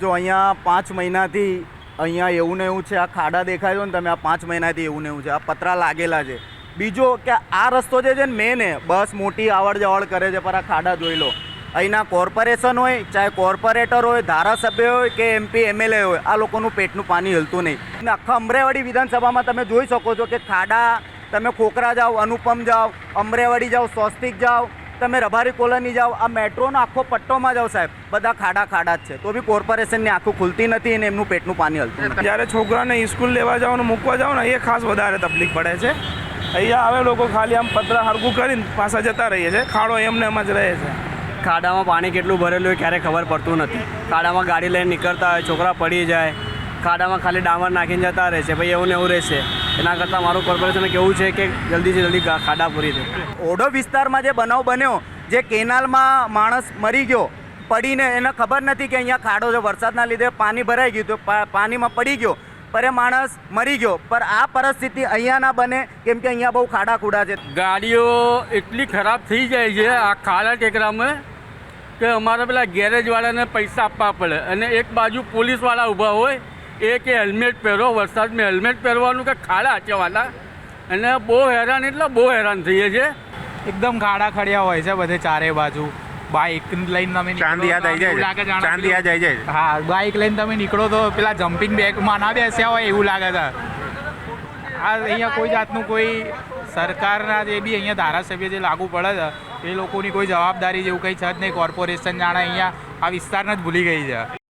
જો અહીંયા પાંચ મહિનાથી અહીંયા એવું ને એવું છે, આ ખાડા દેખાય છે ને તમે આ પાંચ મહિનાથી એવું ને એવું છે, આ પતરા લાગેલા છે. બીજો કે આ રસ્તો જે છે ને મેન હે બસ મોટી આવડ જવડ કરે છે, પર આ ખાડા જોઈ લો. અહીંના કોર્પોરેશન હોય, ચાહે કોર્પોરેટર હોય, ધારાસભ્ય હોય કે એમપી એમએલએ હોય, આ લોકોનું પેટનું પાણી હલતું નહીં. અને આખા અમરેવાડી વિધાનસભામાં તમે જોઈ શકો છો કે ખાડા, તમે ખોખરા જાઓ, અનુપમ જાઓ, અમરેવાડી જાઓ, સ્વસ્તિક જાઓ તમે રબારી કોલોની જાઓ આ મેટ્રોનો આખો પટ્ટોમાં જાઓ સાહેબ. બધા ખાડા ખાડા જ છે. તો બી કોર્પોરેશનની આંખો ખુલતી નથી અને એમનું પેટનું પાણી હલતું નથી. જ્યારે છોકરાને સ્કૂલ લેવા જાઓ ને મૂકવા જાઓ ને એ ખાસ વધારે તકલીફ પડે છે. અહીંયા આવે લોકો ખાલી આમ પતરા હરકું કરીને પાછા જતા રહીએ છે. ખાડો એમને એમ જ રહે છે. ખાડામાં પાણી કેટલું ભરેલું હોય ક્યારે ખબર પડતું નથી. ખાડામાં ગાડી લઈને નીકળતા હોય છોકરા પડી જાય ખાડામાં ખાલી ડામર નાખીને જતા રહે છે. ભાઈ એવું ને એવું રહેશે એના કરતાં મારું કોર્પોરેશન કેવું છે કે જલ્દીથી જલ્દી ખાડા પૂરી થાય ઓઢો વિસ્તારમાં જે બનાવ બન્યો જે કેનાલમાં માણસ મરી ગયો પડીને એને ખબર નથી કે અહીંયા ખાડો છે. વરસાદના લીધે પાણી ભરાઈ ગયું તો પાણીમાં પડી ગયો પર એ માણસ મરી ગયો. પર આ પરિસ્થિતિ અહીંયા ના બને કેમ કે અહીંયા બહુ ખાડા ખુડા છે. ગાડીઓ એટલી ખરાબ થઈ જાય છે આ ખાડા ટેકરામાં કે અમારે પેલા ગેરેજવાળાને પૈસા આપવા પડે. અને એક બાજુ પોલીસવાળા ઊભા હોય એ કે હેલ્મેટ પહેરો વરસાદમાં હેલ્મેટ પહેરવાનું કે ખાડા હચવાના? અને બહુ હેરાન એટલે બહુ હેરાન થઈએ છીએ. એકદમ ખાડા ખડિયા હોય છે બધે ચારે બાજુ. બાઇક લઈને તમે ચાંદી યાદ આવી જાય ચાંદી યાદ આવી જાય હા બાઇક લઈને તમે નીકળો તો પેલા જમ્પિંગ બેગમાં ના બેસ્યા હોય એવું લાગે છે. આ અહીંયા કોઈ જાતનું કોઈ સરકારના જે બી અહીંયા ધારાસભ્ય જે લાગુ પડે છે એ લોકોની કોઈ જવાબદારી જેવું કંઈ છે જ નહીં. કોર્પોરેશન જાણે અહીંયા આ વિસ્તારને જ ભૂલી ગઈ છે.